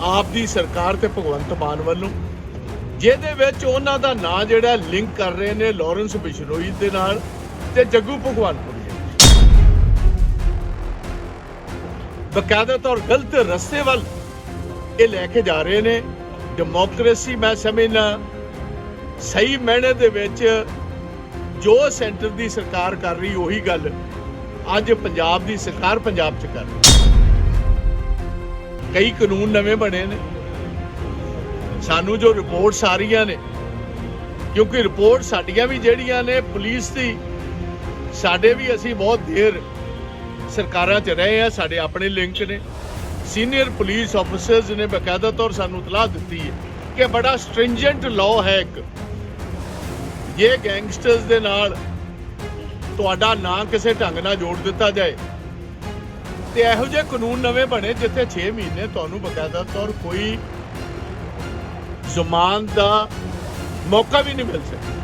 ਆਪ ਦੀ ਸਰਕਾਰ ਤੇ ਭਗਵੰਤ ਮਾਨ ਵੱਲੋਂ, ਜਿਹਦੇ ਵਿੱਚ ਉਹਨਾਂ ਦਾ ਨਾਂ ਜਿਹੜਾ ਲਿੰਕ ਕਰ ਰਹੇ ਨੇ ਲਾਰੈਂਸ ਬਿਸ਼ਨੋਈ ਦੇ ਨਾਲ ਤੇ ਜੱਗੂ ਭਗਵਾਨਪੁਰੀ ਬਕਾਇਦਾ ਤੌਰ ਗਲਤ ਰਸਤੇ ਵੱਲ ਇਹ ਲੈ ਕੇ ਜਾ ਰਹੇ ਨੇ। ਡੈਮੋਕ੍ਰੇਸੀ ਮੈਂ ਸਮਝਣਾ ਸਹੀ ਮਾਇਨੇ ਦੇ ਵਿੱਚ ਜੋ ਸੈਂਟਰ ਦੀ ਸਰਕਾਰ ਕਰ ਰਹੀ ਉਹੀ ਗੱਲ ਅੱਜ ਪੰਜਾਬ ਦੀ ਸਰਕਾਰ ਪੰਜਾਬ 'ਚ ਕਰ ਰਹੀ ਕਈ ਕਾਨੂੰਨ ਨਵੇਂ ਬਣੇ ਨੇ। ਸਾਨੂੰ ਜੋ ਰਿਪੋਰਟਸ ਆ ਰਹੀਆਂ ਨੇ, ਕਿਉਂਕਿ ਰਿਪੋਰਟ ਸਾਡੀਆਂ ਵੀ ਜਿਹੜੀਆਂ ਨੇ ਪੁਲਿਸ ਦੀ, ਸਾਡੇ ਵੀ ਅਸੀਂ ਬਹੁਤ ਦੇਰ ਸਰਕਾਰਾਂ 'ਚ ਰਹੇ ਆ ਸਾਡੇ ਆਪਣੇ ਲਿੰਕ ਨੇ। ਸੀਨੀਅਰ ਪੁਲਿਸ ਆਫੀਸਰਸ ਨੇ ਬਕਾਇਦਾ ਤੌਰ ਸਾਨੂੰ ਇਤਲਾਹ ਦਿੱਤੀ ਹੈ ਕਿ ਬੜਾ ਸਟ੍ਰਿੰਜੈਂਟ ਲਾਅ ਹੈ ਇੱਕ। ਇਹ ਗੈਂਗਸਟਰਸ ਦੇ ਨਾਲ ਤੁਹਾਡਾ ਨਾਂ ਕਿਸੇ ਢੰਗ ਨਾਲ ਜੋੜ ਦਿੱਤਾ ਜਾਏ ਤੇ ਇਹੋ ਜਿਹੇ ਕਾਨੂੰਨ ਨਵੇਂ ਬਣੇ ਜਿੱਥੇ 6 ਮਹੀਨੇ ਤੁਹਾਨੂੰ ਬਕਾਇਦਾ ਤੌਰ ਕੋਈ ਜ਼ਮਾਨ ਦਾ ਮੌਕਾ ਵੀ ਨਹੀਂ ਮਿਲ ਸਕਦਾ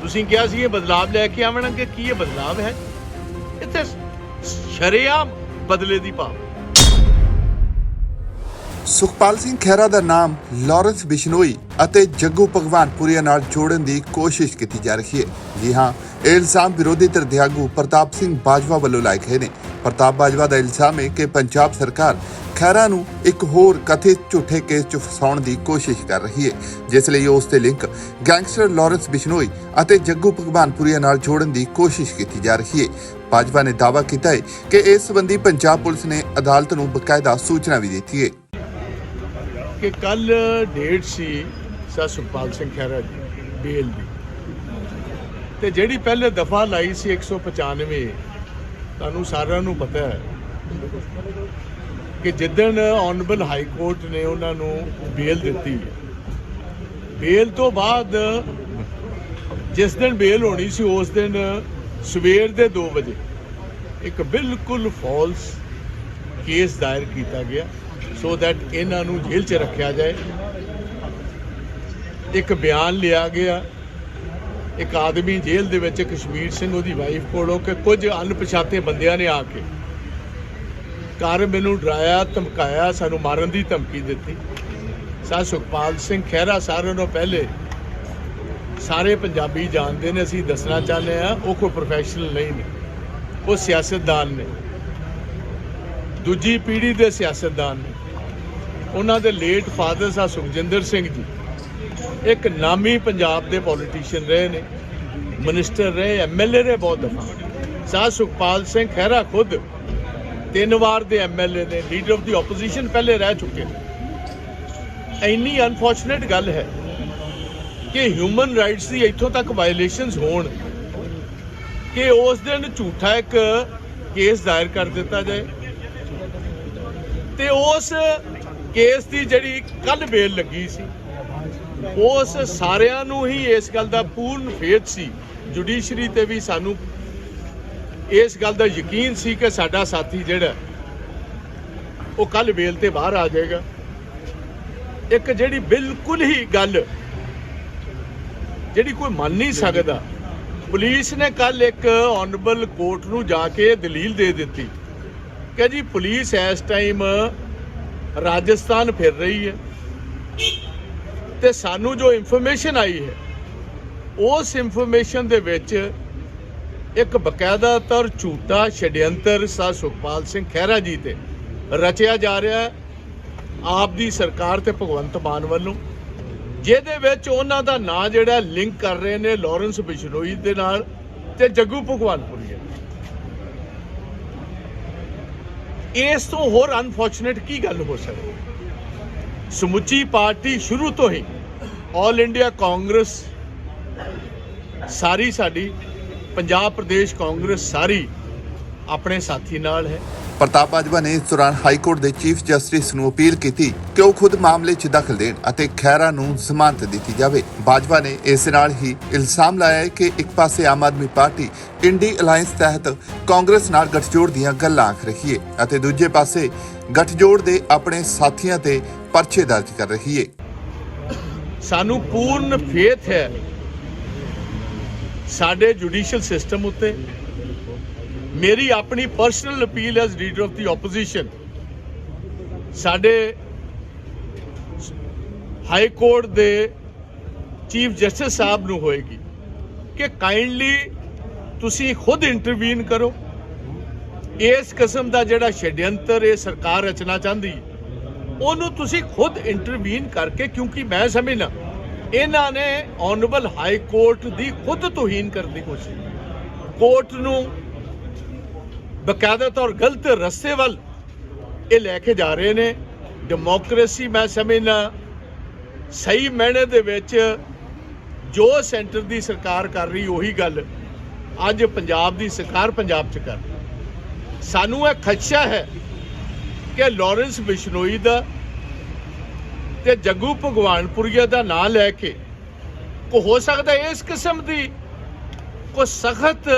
ਤੁਸੀਂ ਕਿਹਾ ਸੀ ਇਹ ਬਦਲਾਵ ਲੈ ਕੇ ਆਵਣਗੇ, ਕੀ ਇਹ ਬਦਲਾਵ ਹੈ? ਇੱਥੇ ਸ਼ਰਿਆਮ ਬਦਲੇ ਦੀ ਭਾਵ ਸੁਖਪਾਲ ਸਿੰਘ ਖਹਿਰਾ ਦਾ ਨਾਮ ਲਾਰੈਂਸ ਬਿਸ਼ਨੋਈ ਅਤੇ ਜੱਗੂ ਭਗਵਾਨਪੁਰੀਆ ਨਾਲ ਜੋੜਨ ਦੀ ਕੋਸ਼ਿਸ਼ ਕੀਤੀ ਜਾ ਰਹੀ ਹੈ। ਜੀ ਹਾਂ, ਇਹ ਇਲਜ਼ਾਮ ਵਿਰੋਧੀ ਧਿਰ ਦੇ ਆਗੂ ਪ੍ਰਤਾਪ ਸਿੰਘ ਬਾਜਵਾ ਵੱਲੋਂ ਲਾਏ ਗਏ ਨੇ। ਪ੍ਰਤਾਪ ਬਾਜਵਾ ਦਾ ਇਲਜ਼ਾਮ ਹੈ ਕਿ ਪੰਜਾਬ ਸਰਕਾਰ ਖਹਿਰਾ ਨੂੰ ਇੱਕ ਹੋਰ ਕਥਿਤ ਝੂਠੇ ਕੇਸ 'ਚ ਫਸਾਉਣ ਦੀ ਕੋਸ਼ਿਸ਼ ਕਰ ਰਹੀ ਹੈ, ਜਿਸ ਲਈ ਉਸ ਤੇ ਲਿੰਕ ਗੈਂਗਸਟਰ ਲਾਰੈਂਸ ਬਿਸ਼ਨੋਈ ਅਤੇ ਜੱਗੂ ਭਗਵਾਨਪੁਰੀਆ ਨਾਲ ਜੋੜਨ ਦੀ ਕੋਸ਼ਿਸ਼ ਕੀਤੀ ਜਾ ਰਹੀ ਹੈ। ਬਾਜਵਾ ਨੇ ਦਾਅਵਾ ਕੀਤਾ ਹੈ ਕਿ ਇਸ ਸੰਬੰਧੀ ਪੰਜਾਬ ਪੁਲਿਸ ਨੇ ਅਦਾਲਤ ਨੂੰ ਬਕਾਇਦਾ ਸੂਚਨਾ ਵੀ ਦਿੱਤੀ ਹੈ। ਕਿ ਕੱਲ ਡੇਟ ਸੀ ਸਰ ਸੁਖਪਾਲ ਸਿੰਘ ਖਹਿਰਾ ਜੀ, ਬੇਲ ਦੀ। ਤੇ ਜਿਹੜੀ ਪਹਿਲੇ ਦਫਾ ਲਾਈ ਸੀ 195 ਤੁਹਾਨੂੰ ਸਾਰਿਆਂ ਨੂੰ ਪਤਾ ਹੈ ਕਿ ਜਿੱਦਣ ਆਨਰੇਬਲ ਹਾਈ ਕੋਰਟ ਨੇ ਉਹਨਾਂ ਨੂੰ ਬੇਲ ਦਿੱਤੀ। ਬੇਲ ਤੋਂ ਬਾਅਦ ਜਿਸ ਦਿਨ ਬੇਲ ਹੋਣੀ ਸੀ, ਉਸ ਦਿਨ ਸਵੇਰ ਦੇ 2 ਵਜੇ ਇੱਕ ਬਿਲਕੁਲ ਫਾਲਸ ਕੇਸ ਦਾਇਰ ਕੀਤਾ ਗਿਆ। ਸੋ ਦੈਟ ਇਹਨਾਂ ਨੂੰ ਜੇਲ੍ਹ 'ਚ ਰੱਖਿਆ ਜਾਏ। ਇੱਕ ਬਿਆਨ ਲਿਆ ਗਿਆ। ਇੱਕ ਆਦਮੀ ਜੇਲ੍ਹ ਦੇ ਵਿੱਚ ਕਸ਼ਮੀਰ ਸਿੰਘ ਉਹਦੀ ਵਾਈਫ ਕੋਲੋਂ ਕਿ ਕੁਝ ਅਣਪਛਾਤੇ ਬੰਦਿਆਂ ਨੇ ਆ ਕੇ ਘਰ ਮੈਨੂੰ ਡਰਾਇਆ, ਧਮਕਾਇਆ, ਸਾਨੂੰ ਮਾਰਨ ਦੀ ਧਮਕੀ ਦਿੱਤੀ। ਸਾ ਸੁਖਪਾਲ ਸਿੰਘ ਖਹਿਰਾ ਸਾਰਿਆਂ ਨੂੰ ਪਹਿਲੇ ਸਾਰੇ ਪੰਜਾਬੀ ਜਾਣਦੇ ਨੇ, ਅਸੀਂ ਦੱਸਣਾ ਚਾਹੁੰਦੇ ਆ ਉਹ ਕੋਈ ਪ੍ਰੋਫੈਸ਼ਨਲ ਨਹੀਂ ਨੇ। ਉਹ ਸਿਆਸਤਦਾਨ ਨੇ। ਦੂਜੀ ਪੀੜ੍ਹੀ ਦੇ ਸਿਆਸਤਦਾਨ ਨੇ। ਉਹਨਾਂ ਦੇ ਲੇਟ ਫਾਦਰ ਸਾਹਿਬ ਸੁਖਜਿੰਦਰ ਸਿੰਘ ਜੀ, ਇੱਕ ਨਾਮੀ ਪੰਜਾਬ ਦੇ ਪੋਲੀਟੀਸ਼ੀਅਨ ਰਹੇ ਨੇ ਮਿਨਿਸਟਰ ਰਹੇ ਐਮਐਲਏ ਰਹੇ ਬਹੁਤ ਦਫਾ। ਸਾ ਸੁਖਪਾਲ ਸਿੰਘ ਖਹਿਰਾ ਖੁਦ ਤਿੰਨ ਵਾਰ ਦੇ ਐਮਐਲਏ ਨੇ ਲੀਡਰ ਆਫ ਦੀ ਆਪੋਜੀਸ਼ਨ ਪਹਿਲੇ ਰਹਿ ਚੁੱਕੇ ਨੇ। ਇੰਨੀ ਅਨਫੋਰਚੂਨੇਟ ਗੱਲ ਹੈ ਕਿ ਹਿਊਮਨ ਰਾਈਟਸ ਦੀ ਇੱਥੋਂ ਤੱਕ ਵਾਇਲੇਸ਼ਨਸ ਹੋਣ, ਕਿ ਉਸ ਦਿਨ ਝੂਠਾ ਇੱਕ ਕੇਸ ਦਾਇਰ ਕਰ ਦਿੱਤਾ ਜਾਏ। ਤੇ ਉਸ ਕੇਸ ਦੀ ਜਿਹੜੀ ਕੱਲ ਬੇਲ ਲੱਗੀ ਸੀ, ਉਸ ਸਾਰਿਆਂ ਨੂੰ ਹੀ ਇਸ ਗੱਲ ਦਾ ਪੂਰਨ ਫੇਥ ਸੀ। ਜੁਡੀਸ਼ਰੀ ਤੇ ਵੀ ਸਾਨੂੰ ਇਸ ਗੱਲ ਦਾ ਯਕੀਨ ਸੀ ਕਿ ਸਾਡਾ ਸਾਥੀ ਜਿਹੜਾ, ਉਹ ਕੱਲ ਬੇਲ ਤੇ ਬਾਹਰ ਆ ਜਾਏਗਾ। ਇੱਕ ਜਿਹੜੀ ਬਿਲਕੁਲ ਹੀ ਗੱਲ ਜਿਹੜੀ ਕੋਈ ਮੰਨ ਨਹੀਂ ਸਕਦਾ, ਪੁਲਿਸ ਨੇ ਕੱਲ ਇੱਕ ਆਨਰੇਬਲ ਕੋਰਟ ਨੂੰ ਜਾ ਕੇ ਦਲੀਲ ਦੇ ਦਿੱਤੀ ਕਿ ਜੀ ਪੁਲਿਸ ਇਸ ਟਾਈਮ ਰਾਜਸਥਾਨ ਫਿਰ ਰਹੀ ਹੈ। ਤੇ ਸਾਨੂੰ ਜੋ ਇਨਫੋਰਮੇਸ਼ਨ ਆਈ ਹੈ, ਉਸ ਇਨਫੋਰਮੇਸ਼ਨ ਦੇ ਵਿੱਚ ਇੱਕ ਬਕਾਇਦਾ ਤਰ ਝੂਠਾ ਛਡਿਅੰਤਰ ਸਾ ਸੁਖਪਾਲ ਸਿੰਘ ਖਹਿਰਾ ਜੀ ਤੇ ਰਚਿਆ ਜਾ ਰਿਹਾ ਹੈ। ਆਪ ਦੀ ਸਰਕਾਰ ਤੇ ਭਗਵੰਤ ਮਾਨ ਵੱਲੋਂ, ਜਿਹਦੇ ਵਿੱਚ ਉਹਨਾਂ ਦਾ ਨਾਂ ਜਿਹੜਾ ਲਿੰਕ ਕਰ ਰਹੇ ਨੇ, ਲਾਰੈਂਸ ਬਿਸ਼ਨੋਈ ਦੇ ਨਾਲ ਤੇ ਜੱਗੂ ਭਗਵਾਨਪੁਰੀ ਇਸ ਤੋਂ ਹੋਰ ਅਨਫੋਰਚੂਨੇਟ ਕੀ ਗੱਲ ਹੋ ਸਕਦੀ? ਸਮੁੱਚੀ ਪਾਰਟੀ ਸ਼ੁਰੂ ਤੋਂ ਹੀ ਆਲ ਇੰਡੀਆ ਕਾਂਗਰਸ ਸਾਰੀ ਸਾਡੀ ਪੰਜਾਬ ਪ੍ਰਦੇਸ਼ ਕਾਂਗਰਸ ਸਾਰੀ ਆਪਣੇ ਸਾਥੀ ਨਾਲ ਹੈ। ਪ੍ਰਤਾਪ ਬਾਜਵਾ ਨੇ ਇਸ ਦੌਰਾਨ ਹਾਈ ਕੋਰਟ ਦੇ ਚੀਫ ਜਸਟਿਸ ਨੂੰ ਅਪੀਲ ਕੀਤੀ ਕਿ ਉਹ ਖੁਦ ਮਾਮਲੇ 'ਚ ਦਖਲ ਦੇਣ ਅਤੇ ਖਹਿਰਾ ਨੂੰ ਜ਼ਮਾਨਤ ਦਿੱਤੀ ਜਾਵੇ। ਬਾਜਵਾ ਨੇ ਇਸ ਨਾਲ ਹੀ ਇਲਜ਼ਾਮ ਲਾਇਆ ਹੈ ਕਿ ਇੱਕ ਪਾਸੇ Aam Aadmi party INDI alliance ਤਹਿਤ ਕਾਂਗਰਸ ਨਾਲ ਗੱਠਜੋੜ ਦੀਆਂ ਗੱਲਾਂ ਆਖ ਰਹੀ ਹੈ ਅਤੇ ਦੂਜੇ ਪਾਸੇ ਗੱਠਜੋੜ ਦੇ ਆਪਣੇ ਸਾਥੀਆਂ ਤੇ ਪਰਚੇ ਦਰਜ ਕਰ ਰਹੀ ਹੈ। ਸਾਨੂੰ ਪੂਰਨ ਫੇਥ ਹੈ ਸਾਡੇ ਜੁਡੀਸ਼ੀਅਲ ਸਿਸਟਮ ਉੱਤੇ ਮੇਰੀ ਆਪਣੀ personal appeal as leader of the opposition ਸਾਡੇ ਹਾਈ ਕੋਰਟ ਦੇ ਚੀਫ ਜਸਟਿਸ ਸਾਹਿਬ ਨੂੰ ਹੋਏਗੀ ਕਿ ਕਾਈਂਡਲੀ ਤੁਸੀਂ ਖੁਦ ਇੰਟਰਵੀਨ ਕਰੋ। ਇਸ ਕਿਸਮ ਦਾ ਜਿਹੜਾ ਛੇਡਯੰਤਰ ਇਹ ਸਰਕਾਰ ਰਚਨਾ ਚਾਹੁੰਦੀ, ਉਹਨੂੰ ਤੁਸੀਂ ਖੁਦ ਇੰਟਰਵੀਨ ਕਰਕੇ ਕਿਉਂਕਿ ਮੈਂ ਸਮਝਣਾ ਇਹਨਾਂ ਨੇ ਆਨਰੇਬਲ ਹਾਈ ਕੋਰਟ ਦੀ ਖੁਦ ਤੋਹੀਨ ਕਰਨ ਦੀ ਕੋਸ਼ਿਸ਼ ਕੋਰਟ ਨੂੰ ਬਕਾਇਦਾ ਤੌਰ ਗਲਤ ਰਸਤੇ ਵੱਲ ਇਹ ਲੈ ਕੇ ਜਾ ਰਹੇ ਨੇ। ਡੈਮੋਕ੍ਰੇਸੀ ਮੈਂ ਸਮਝਣਾ ਸਹੀ ਮਾਇਨੇ ਦੇ ਵਿੱਚ ਜੋ ਸੈਂਟਰ ਦੀ ਸਰਕਾਰ ਕਰ ਰਹੀ, ਉਹੀ ਗੱਲ ਅੱਜ ਪੰਜਾਬ ਦੀ ਸਰਕਾਰ ਪੰਜਾਬ 'ਚ ਕਰ ਸਾਨੂੰ ਇਹ ਖਦਸ਼ਾ ਹੈ ਕਿ ਲਾਰੈਂਸ ਬਿਸ਼ਨੋਈ ਦਾ ਤੇ ਜੱਗੂ ਭਗਵਾਨਪੁਰੀਆ ਦਾ ਨਾਂ ਲੈ ਕੇ ਕੋ ਹੋ ਸਕਦਾ ਇਸ ਕਿਸਮ ਦੀ ਕੋ ਸਖਤ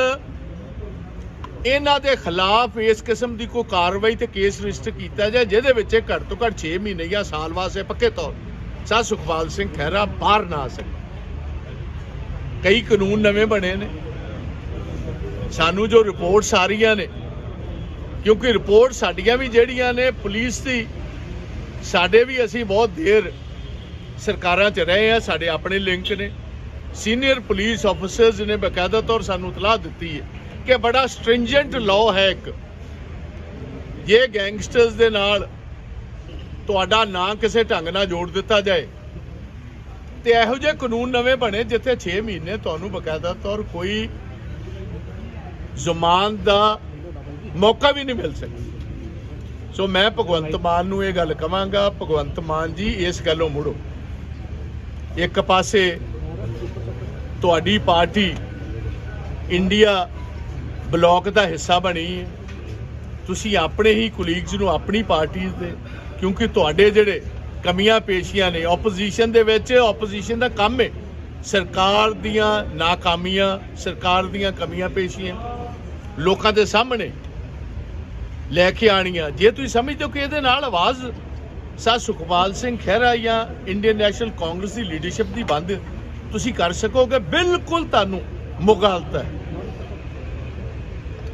ਇਹਨਾਂ ਦੇ ਖਿਲਾਫ ਇਸ ਕਿਸਮ ਦੀ ਕੋਈ ਕਾਰਵਾਈ ਤੇ ਕੇਸ ਰਜਿਸਟਰ ਕੀਤਾ ਜਾਏ, ਜਿਹਦੇ ਵਿੱਚ ਘੱਟ ਤੋਂ ਘੱਟ 6 ਮਹੀਨੇ ਜਾਂ ਸਾਲ ਵਾਸਤੇ ਪੱਕੇ ਤੌਰ ਸਾ ਸੁਖਪਾਲ ਸਿੰਘ ਖਹਿਰਾ ਬਾਹਰ ਨਾ ਆ ਸਕੇ। ਕਈ ਕਾਨੂੰਨ ਨਵੇਂ ਬਣੇ ਨੇ। ਸਾਨੂੰ ਜੋ ਰਿਪੋਰਟਸ ਆ ਰਹੀਆਂ ਨੇ, ਕਿਉਂਕਿ ਰਿਪੋਰਟ ਸਾਡੀਆਂ ਵੀ ਜਿਹੜੀਆਂ ਨੇ, ਪੁਲਿਸ ਦੀ, ਸਾਡੇ ਵੀ ਅਸੀਂ ਬਹੁਤ ਦੇਰ ਸਰਕਾਰਾਂ 'ਚ ਰਹੇ ਆ ਸਾਡੇ ਆਪਣੇ ਲਿੰਕ ਨੇ। ਸੀਨੀਅਰ ਪੁਲਿਸ ਆਫੀਸਰਸ ਨੇ ਬਕਾਇਦਾ ਤੌਰ ਸਾਨੂੰ ਇਤਲਾਹ ਦਿੱਤੀ ਹੈ। ਕਿ ਬੜਾ ਸਟ੍ਰਿੰਜੈਂਟ ਲਾਅ ਹੈ ਇੱਕ। ਜੇ ਗੈਂਗਸਟਰਸ ਦੇ ਨਾਲ ਤੁਹਾਡਾ ਨਾਂ ਕਿਸੇ ਢੰਗ ਨਾਲ ਜੋੜ ਦਿੱਤਾ ਜਾਏ, ਤੇ ਇਹੋ ਜਿਹੇ ਕਾਨੂੰਨ ਨਵੇਂ ਬਣੇ ਜਿੱਥੇ 6 ਮਹੀਨੇ ਤੁਹਾਨੂੰ ਬਕਾਇਦਾ ਤੌਰ ਕੋਈ ਜ਼ਮਾਨ ਦਾ ਮੌਕਾ ਵੀ ਨਹੀਂ ਮਿਲ ਸਕਦਾ ਸੋ ਮੈਂ ਭਗਵੰਤ ਮਾਨ ਨੂੰ ਇਹ ਗੱਲ ਕਵਾਂਗਾ, ਭਗਵੰਤ ਮਾਨ ਜੀ, ਇਸ ਗੱਲੋਂ ਮੁੜੋ। ਇੱਕ ਪਾਸੇ ਤੁਹਾਡੀ ਪਾਰਟੀ ਇੰਡੀਆ ਬਲਾਕ ਦਾ ਹਿੱਸਾ ਬਣੀ ਹੈ। ਤੁਸੀਂ ਆਪਣੇ ਹੀ ਕੁਲੀਗਸ ਨੂੰ ਆਪਣੀ ਪਾਰਟੀ ਦੇ, ਕਿਉਂਕਿ ਤੁਹਾਡੇ ਜਿਹੜੇ ਕਮੀਆਂ ਪੇਸ਼ੀਆਂ ਨੇ ਆਪੋਜੀਸ਼ਨ ਦੇ ਵਿੱਚ ਆਪੋਜੀਸ਼ਨ ਦਾ ਕੰਮ ਹੈ। ਸਰਕਾਰ ਦੀਆਂ ਨਾਕਾਮੀਆਂ, ਸਰਕਾਰ ਦੀਆਂ ਕਮੀਆਂ ਪੇਸ਼ੀਆਂ ਲੋਕਾਂ ਦੇ ਸਾਹਮਣੇ ਲੈ ਕੇ ਆਣੀਆਂ ਜੇ ਤੁਸੀਂ ਸਮਝਦੇ ਹੋ ਕਿ ਇਹਦੇ ਨਾਲ ਆਵਾਜ਼ ਸਾ ਸੁਖਪਾਲ ਸਿੰਘ ਖਹਿਰਾ ਜਾਂ ਇੰਡੀਅਨ ਨੈਸ਼ਨਲ ਕਾਂਗਰਸ ਦੀ ਲੀਡਰਸ਼ਿਪ ਦੀ ਬੰਦ ਤੁਸੀਂ ਕਰ ਸਕੋਗੇ, ਬਿਲਕੁਲ ਤੁਹਾਨੂੰ ਮੁਗਾਲਤਾ ਹੈ।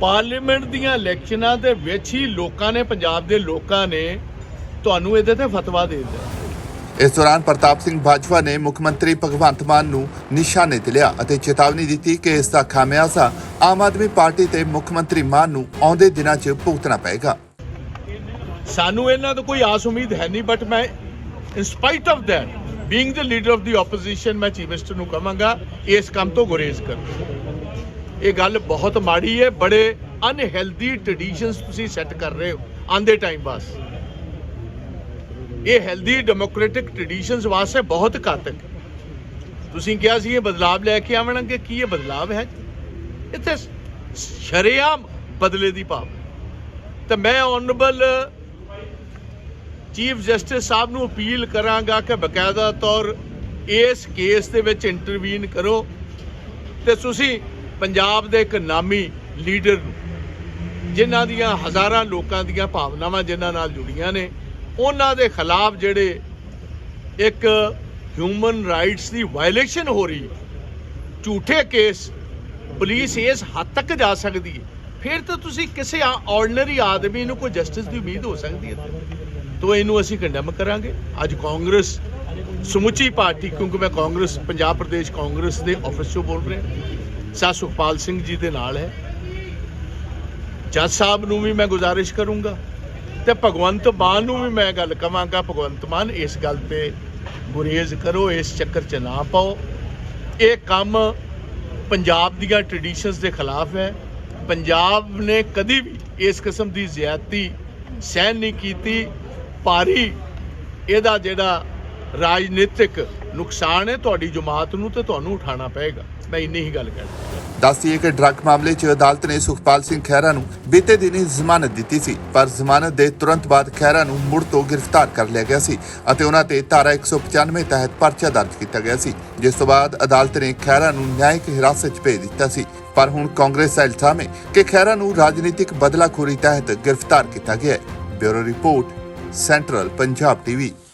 ਪਾਰਲੀਮੈਂਟ ਦੀਆਂ ਇਲੈਕਸ਼ਨਾਂ ਦੇ ਵਿੱਚ ਹੀ ਲੋਕਾਂ ਨੇ ਪੰਜਾਬ ਦੇ ਲੋਕਾਂ ਨੇ ਤੁਹਾਨੂੰ ਇਹਦੇ ਤੇ ਫਤਵਾ ਦੇ ਦਿੱਤਾ। ਇਸ ਦੌਰਾਨ ਪ੍ਰਤਾਪ ਸਿੰਘ ਬਾਜਵਾ ਨੇ ਮੁੱਖ ਮੰਤਰੀ ਭਗਵੰਤ ਮਾਨ ਨੂੰ ਨਿਸ਼ਾਨੇ ਤੇ ਲਿਆ ਅਤੇ ਚੇਤਾਵਨੀ ਦਿੱਤੀ ਕਿ ਇਸ ਦਾ ਖਾਮਿਆਜ਼ਾ ਆਮ ਆਦਮੀ ਪਾਰਟੀ ਤੇ ਮੁੱਖ ਮੰਤਰੀ ਮਾਨ ਨੂੰ ਆਉਂਦੇ ਦਿਨਾਂ 'ਚ ਭੁਗਤਣਾ ਪਏਗਾ। ਸਾਨੂੰ ਇਹਨਾਂ ਤੋਂ ਕੋਈ ਆਸ ਉਮੀਦ ਹੈ ਨਹੀਂ ਬਟ ਮੈਂ in spite of that being the leader of the opposition ਮੈਂ ਚੀਫ ਮਿਨਿਸਟਰ ਨੂੰ ਕਹਾਂਗਾ ਇਸ ਕੰਮ ਤੋਂ ਗੁਰੇਜ਼ ਕਰੋ। ਇਹ ਗੱਲ ਬਹੁਤ ਮਾੜੀ ਹੈ, ਬੜੇ ਅਨਹੈਲਦੀ ਟ੍ਰੈਡੀਸ਼ਨਸ ਤੁਸੀਂ ਸੈੱਟ ਕਰ ਰਹੇ ਹੋ, ਆਂਦੇ ਟਾਈਮ ਬਾਸ ਇਹ ਹੈਲਦੀ ਡੈਮੋਕ੍ਰੈਟਿਕ ਟ੍ਰੈਡੀਸ਼ਨਸ ਵਾਸਤੇ ਬਹੁਤ ਘਾਤਕ। ਤੁਸੀਂ ਕਿਹਾ ਸੀ ਇਹ ਬਦਲਾਵ ਲੈ ਕੇ ਆਵਣਗੇ, ਕੀ ਇਹ ਬਦਲਾਵ ਹੈ? ਇੱਥੇ ਸ਼ਰੇਆਮ ਬਦਲੇ ਦੀ ਭਾਵ ਤੇ ਮੈਂ ਆਨਰੇਬਲ ਚੀਫ ਜਸਟਿਸ ਸਾਹਿਬ ਨੂੰ ਅਪੀਲ ਕਰਾਂਗਾ ਕਿ ਬਕਾਇਦਾ ਤੌਰ ਇਸ ਕੇਸ ਦੇ ਵਿੱਚ ਇੰਟਰਵੀਨ ਕਰੋ। ਤੇ ਤੁਸੀਂ ਪੰਜਾਬ ਦੇ ਇੱਕ ਨਾਮੀ ਲੀਡਰ ਨੂੰ, ਜਿਨ੍ਹਾਂ ਦੀਆਂ ਹਜ਼ਾਰਾਂ ਲੋਕਾਂ ਦੀਆਂ ਭਾਵਨਾਵਾਂ ਜਿਨ੍ਹਾਂ ਨਾਲ ਜੁੜੀਆਂ ਨੇ, ਉਹਨਾਂ ਦੇ ਖਿਲਾਫ ਜਿਹੜੇ ਇੱਕ ਹਿਊਮਨ ਰਾਈਟਸ ਦੀ ਵਾਇਲੇਸ਼ਨ ਹੋ ਰਹੀ ਹੈ, ਝੂਠੇ ਕੇਸ ਪੁਲਿਸ ਇਸ ਹੱਦ ਤੱਕ ਜਾ ਸਕਦੀ ਹੈ। ਫਿਰ ਤਾਂ ਤੁਸੀਂ ਕਿਸੇ ਆਰਡੀਨਰੀ ਆਦਮੀ ਨੂੰ ਕੋਈ ਜਸਟਿਸ ਦੀ ਉਮੀਦ ਹੋ ਸਕਦੀ ਹੈ? ਤੋ ਇਹਨੂੰ ਅਸੀਂ ਕੰਡਮ ਕਰਾਂਗੇ। ਅੱਜ ਕਾਂਗਰਸ ਸਮੁੱਚੀ ਪਾਰਟੀ, ਕਿਉਂਕਿ ਮੈਂ ਕਾਂਗਰਸ, ਪੰਜਾਬ ਪ੍ਰਦੇਸ਼ ਕਾਂਗਰਸ ਦੇ ਆਫਿਸ ਤੋਂ ਬੋਲ ਰਿਹਾ। ਸਾ ਸੁਖਪਾਲ ਸਿੰਘ ਜੀ ਦੇ ਨਾਲ ਹੈ। ਜੱਜ ਸਾਹਿਬ ਨੂੰ ਵੀ ਮੈਂ ਗੁਜ਼ਾਰਿਸ਼ ਕਰੂੰਗਾ ਤੇ ਭਗਵੰਤ ਮਾਨ ਨੂੰ ਵੀ ਮੈਂ ਗੱਲ ਕਵਾਂਗਾ। ਭਗਵੰਤ ਮਾਨ, ਇਸ ਗੱਲ ਤੇ ਗੁਰੇਜ਼ ਕਰੋ, ਇਸ ਚੱਕਰ 'ਚ ਨਾ ਪਾਓ। ਇਹ ਕੰਮ ਪੰਜਾਬ ਦੀਆਂ ਟ੍ਰੈਡੀਸ਼ਨਸ ਦੇ ਖਿਲਾਫ ਹੈ। ਪੰਜਾਬ ਨੇ ਕਦੀ ਵੀ ਇਸ ਕਿਸਮ ਦੀ ਜ਼ਿਆਦਤੀ ਸਹਿਨ ਨਹੀਂ ਕੀਤੀ। ਭਾਰੀ ਇਹਦਾ ਜਿਹੜਾ ਰਾਜਨੀਤਿਕ ਨੁਕਸਾਨ ਹੈ ਤੁਹਾਡੀ ਜਮਾਤ ਨੂੰ ਤੇ ਤੁਹਾਨੂੰ ਉਠਾਉਣਾ ਪਏਗਾ। ਮੈਂ ਇੰਨੀ ਹੀ ਗੱਲ ਕਹਿਣਾ ਦੱਸਦੀਏ ਕਿ ਡਰੱਗ ਮਾਮਲੇ 'ਚ ਅਦਾਲਤ ਨੇ ਸੁਖਪਾਲ ਸਿੰਘ ਖਹਿਰਾ ਨੂੰ ਬੀਤੇ ਦਿਨੀ ਜ਼ਮਾਨਤ ਦਿੱਤੀ ਸੀ, ਪਰ ਜ਼ਮਾਨਤ ਦੇ ਤੁਰੰਤ ਬਾਅਦ ਖਹਿਰਾ ਨੂੰ ਮੁੜ ਤੋਂ ਗ੍ਰਿਫਤਾਰ ਕਰ ਲਿਆ ਗਿਆ ਸੀ ਅਤੇ ਉਹਨਾਂ ਤੇ ਧਾਰਾ 195 ਤਹਿਤ ਪਰਚਾ ਦਰਜ ਕੀਤਾ ਗਿਆ ਸੀ। ਜਿਸ ਤੋਂ ਬਾਅਦ ਅਦਾਲਤ ਨੇ ਖਹਿਰਾ ਨੂੰ ਨਿਆਇਕ ਹਿਰਾਸਤ 'ਚ ਭੇਜ ਦਿੱਤਾ ਸੀ, ਪਰ ਹੁਣ ਕਾਂਗਰਸ ਦਾ ਇਲਜ਼ਾਮ ਹੈ ਕਿ ਖਹਿਰਾ ਨੂੰ ਰਾਜਨੀਤਿਕ ਬਦਲਾਖੋਰੀ ਤਹਿਤ ਗ੍ਰਿਫਤਾਰ ਕੀਤਾ ਗਿਆ ਹੈ। Bureau report, central Punjab TV.